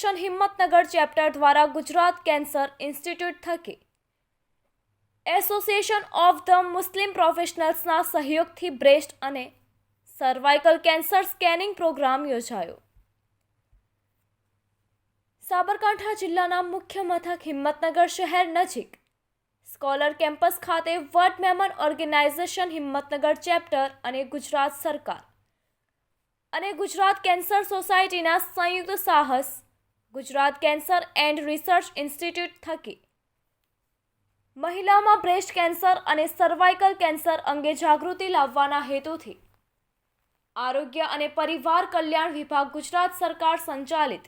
Association Himmatnagar chapter દ્વારા Gujarat cancer institute થકી association of the Muslim પ્રોફેશનલ્સના સહયોગથી બ્રેસ્ટ અને સર્વાઇકલ કેન્સર સ્કેનિંગ પ્રોગ્રામ યોજાયો. સાબરકાંઠા જિલ્લાના મુખ્ય મથક હિંમતનગર શહેર નજીક સ્કોલર કેમ્પસ ખાતે world Memon organization Himmatnagar chapter અને ગુજરાત સરકાર અને ગુજરાત કેન્સર સોસાયટીના સંયુક્ત સાહસ Gujarat cancer and research institute થકી. મહિલામાં બ્રેસ્ટ કેન્સર અને સર્વાઇકલ કેન્સર અંગે જાગૃતિ લાવવાના હેતુથી આરોગ્ય અને પરિવાર કલ્યાણ વિભાગ ગુજરાત સરકાર સંચાલિત.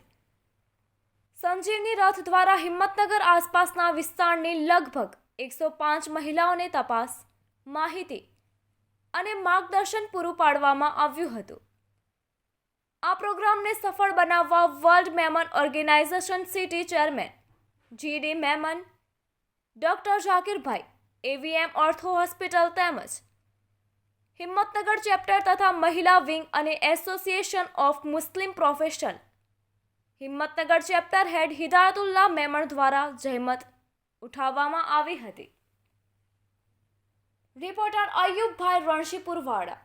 સંજીવની રથ દ્વારા હિંમતનગર આસપાસના વિસ્તારની લગભગ એકસો પાંચ મહિલાઓને તપાસ, માહિતી અને માર્ગદર્શન પૂરું પાડવામાં આવ્યું હતું. આ પ્રોગ્રામને સફળ બનાવવા world Memon organization city chairman GD Memon, doctor Zakirbhai AVM ortho hospital તેમજ હિંમતનગર ચેપ્ટર તથા મહિલા વિંગ અને association of Muslim profession, Himmatnagar chapter head Hidayatulla Memon દ્વારા જહેમત ઉઠાવવામાં આવી હતી. રિપોર્ટર અયુબભાઈ રણશીપુરવાડા